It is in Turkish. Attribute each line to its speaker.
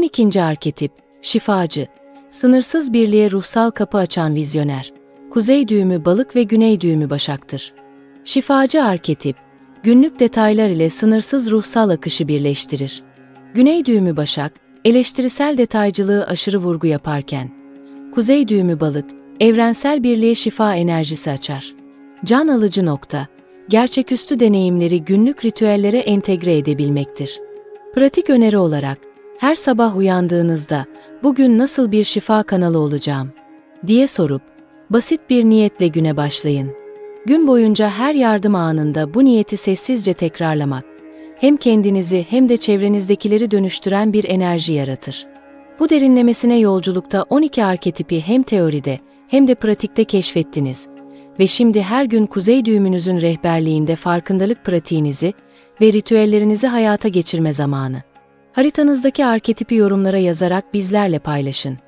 Speaker 1: 12. arketip, şifacı, sınırsız birliğe ruhsal kapı açan vizyoner, kuzey düğümü balık ve güney düğümü başaktır. Şifacı arketip, günlük detaylar ile sınırsız ruhsal akışı birleştirir. Güney düğümü başak, eleştirisel detaycılığı aşırı vurgu yaparken, kuzey düğümü balık, evrensel birliğe şifa enerjisi açar. Can alıcı nokta, gerçeküstü deneyimleri günlük ritüellere entegre edebilmektir. Pratik öneri olarak, her sabah uyandığınızda bugün nasıl bir şifa kanalı olacağım diye sorup basit bir niyetle güne başlayın. Gün boyunca her yardım anında bu niyeti sessizce tekrarlamak hem kendinizi hem de çevrenizdekileri dönüştüren bir enerji yaratır. Bu derinlemesine yolculukta 12 arketipi hem teoride hem de pratikte keşfettiniz ve şimdi her gün kuzey düğümünüzün rehberliğinde farkındalık pratiğinizi ve ritüellerinizi hayata geçirme zamanı. Haritanızdaki arketipi yorumlara yazarak bizlerle paylaşın.